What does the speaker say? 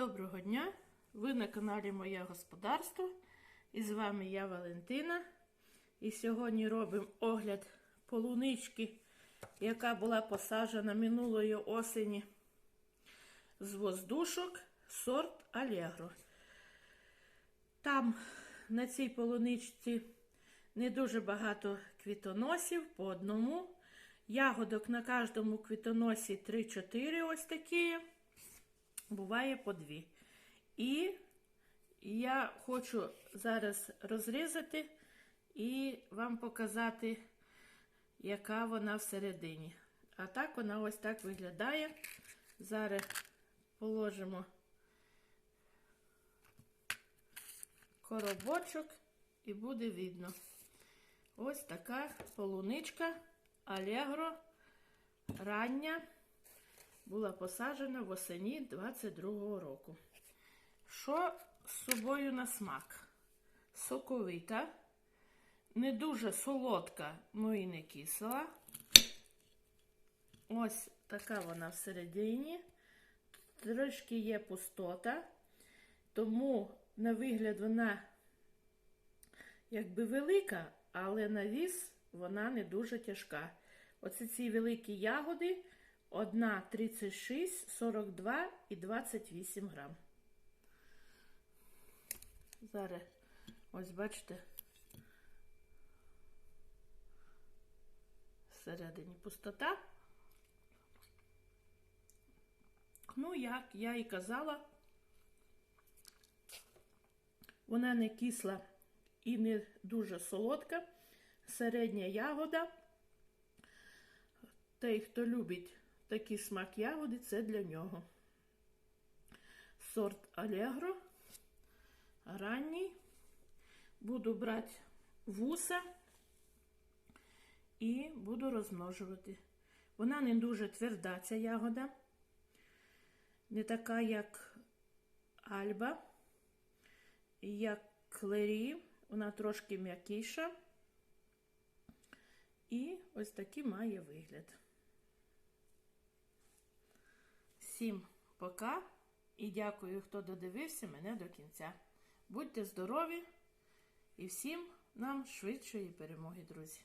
Доброго дня! Ви на каналі Моє Господарство. І з вами я Валентина. І сьогодні робимо огляд полунички, яка була посаджена минулої осені з воздушок сорт Алегро. Там на цій полуничці не дуже багато квітоносів по одному. Ягодок на кожному квітоносі 3-4 ось такі буває по дві. І я хочу зараз розрізати і вам показати, яка вона всередині. А так вона ось так виглядає. Зараз положимо коробочок і буде видно. Ось така полуничка Алегро рання була посаджена восені 22-го року. Що з собою на смак? Соковита, не дуже солодка, ну і не кисла. Ось така вона всередині. Трошки є пустота, тому на вигляд вона якби велика, але на віс вона не дуже тяжка. Оце ці великі ягоди. Одна 36, 42 і 28 грам. Зараз, ось бачите, всередині пустота. Ну, як я і казала, вона не кисла і не дуже солодка, середня ягода. Той, хто любить такий смак ягоди, це для нього. Сорт Алегро. Ранній. Буду брати вуса і буду розмножувати. Вона не дуже тверда, ця ягода. Не така, як альба, як клері. Вона трошки м'якіша. І ось такий має вигляд. Всім пока і дякую, хто додивився мене до кінця. Будьте здорові і всім нам швидшої перемоги, друзі!